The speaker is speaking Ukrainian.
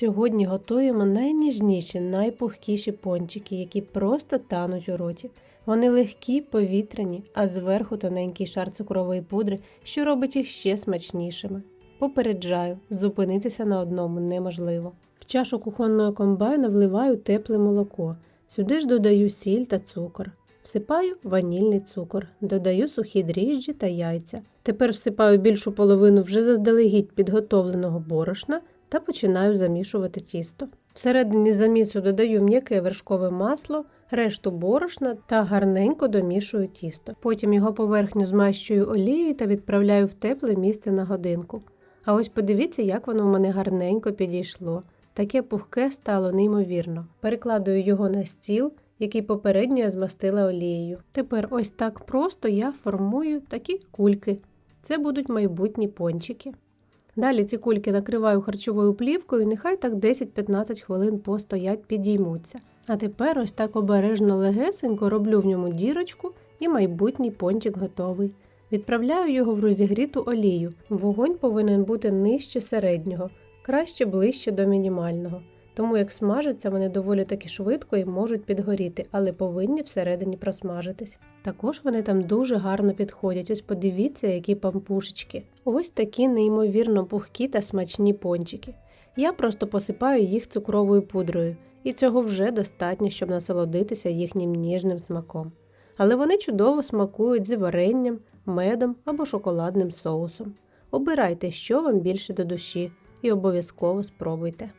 Сьогодні готуємо найніжніші, найпухкіші пончики, які просто тануть у роті. Вони легкі, повітряні, а зверху тоненький шар цукрової пудри, що робить їх ще смачнішими. Попереджаю, зупинитися на одному неможливо. В чашу кухонного комбайна вливаю тепле молоко. Сюди ж додаю сіль та цукор. Всипаю ванільний цукор, додаю сухі дріжджі та яйця. Тепер всипаю більшу половину вже заздалегідь підготовленого борошна та починаю замішувати тісто. Всередині замісу додаю м'яке вершкове масло, решту борошна та гарненько домішую тісто. Потім його поверхню змащую олією та відправляю в тепле місце на годинку. А ось подивіться, як воно в мене гарненько підійшло. Таке пухке стало неймовірно. Перекладую його на стіл, який попередньо я змастила олією. Тепер ось так просто я формую такі кульки. Це будуть майбутні пончики. Далі ці кульки накриваю харчовою плівкою, і нехай так 10-15 хвилин постоять, підіймуться. А тепер ось так обережно легесенько роблю в ньому дірочку і майбутній пончик готовий. Відправляю його в розігріту олію. Вогонь повинен бути нижче середнього, краще ближче до мінімального. Тому як смажаться, вони доволі таки швидко і можуть підгоріти, але повинні всередині просмажитись. Також вони там дуже гарно підходять. Ось подивіться, які пампушечки. Ось такі неймовірно пухкі та смачні пончики. Я просто посипаю їх цукровою пудрою, і цього вже достатньо, щоб насолодитися їхнім ніжним смаком. Але вони чудово смакують зі варенням, медом або шоколадним соусом. Обирайте, що вам більше до душі, і обов'язково спробуйте.